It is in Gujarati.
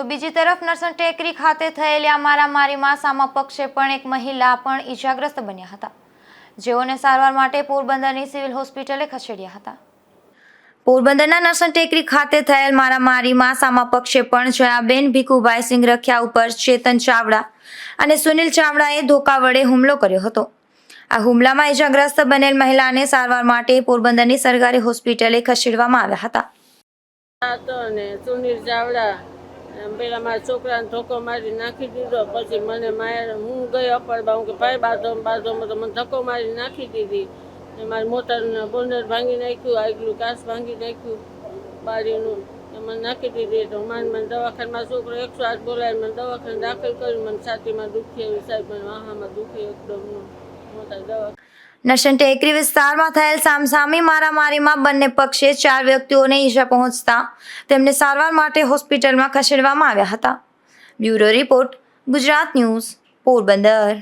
તો બીજી તરફ નરસન ટેકરી ખાતે થયેલી આ મારામારીમાં સામા પક્ષે પણ એક મહિલા પણ ઈજાગ્રસ્ત બન્યા હતા. જેઓને સારવાર માટે પોરબંદરની સિવિલ હોસ્પિટલે ખસેડ્યા હતા. પોરબંદરના નરસન ટેકરી ખાતે થયેલ મારામારીમાં સામા પક્ષે પણ જયાબેન ભીખુભાઈ સિંહ રખ્યા ઉપર ચેતન ચાવડા અને સુનિલ ચાવડાએ ધોકા વડે હુમલો કર્યો હતો. આ હુમલામાં ઈજાગ્રસ્ત બનેલ મહિલાને સારવાર માટે પોરબંદરની સરકારી હોસ્પિટલે ખસેડવામાં આવ્યા હતા. સુનિલ ચાવડા પેલા મારા છોકરાને ધોકો મારી નાખી દીધો, પછી મને મારે હું ગઈ બા હું કે ભાઈ બાથરૂમ બાથરૂમ તો મને ધક્કો મારી નાખી દીધી. મારી મોટરને બોનર ભાંગી નાખ્યું, આગલું કાચ ભાંગી નાખ્યું બારીનું. મને નાખી દીધી તો માન મને દવાખાનામાં છોકરો એકસો આઠ બોલાવી, મને દવાખાને દાખલ કર્યું, મને છાતીમાં દુખી સાહેબ, મને વાહામાં દુખી એકદમ મોટા દવા નશન ટેકરી વિસ્તારમાં થયેલ સામસામી મારામારીમાં બંને પક્ષે ચાર વ્યક્તિઓને ઈજા પહોંચતા તેમને સારવાર માટે હોસ્પિટલમાં ખસેડવામાં આવ્યા હતા. Bureau report, Gujarat news, Porbandar.